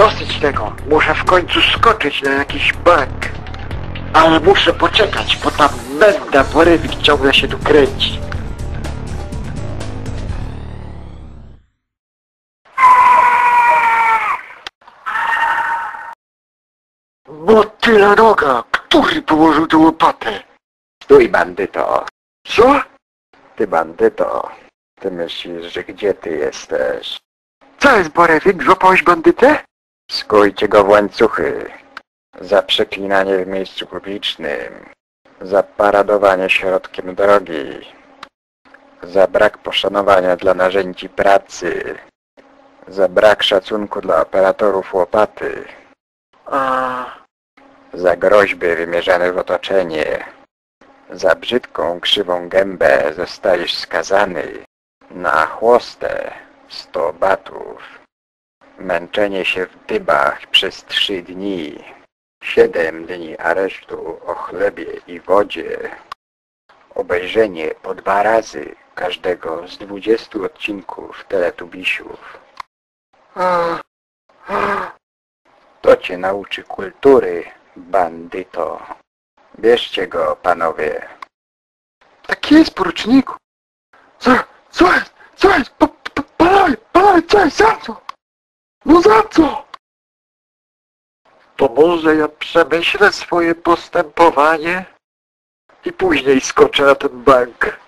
Dosyć tego. Muszę w końcu skoczyć na jakiś bank. Ale muszę poczekać, bo tam będę porywik ciągle się tu kręci. Motyla noga! Który położył tę łopatę? Stój, bandyto. Co? Ty, bandyto. Ty myślisz, że gdzie ty jesteś? Co jest Borewik? Złapałeś bandytę? Skójcie go w łańcuchy. Za przeklinanie w miejscu publicznym. Za paradowanie środkiem drogi. Za brak poszanowania dla narzędzi pracy. Za brak szacunku dla operatorów łopaty. A... Za groźby wymierzane w otoczenie. Za brzydką, krzywą gębę zostajesz skazany na chłostę sto batów. Męczenie się w dybach przez trzy dni. Siedem dni aresztu o chlebie i wodzie. Obejrzenie po dwa razy każdego z dwudziestu odcinków Teletubisiów. To cię nauczy kultury, bandyto. Bierzcie go, panowie. Tak jest, poruczniku. Jest? Pa, pa, panowie, panowie, co jest? No za co? To może ja przemyślę swoje postępowanie i później skoczę na ten bank.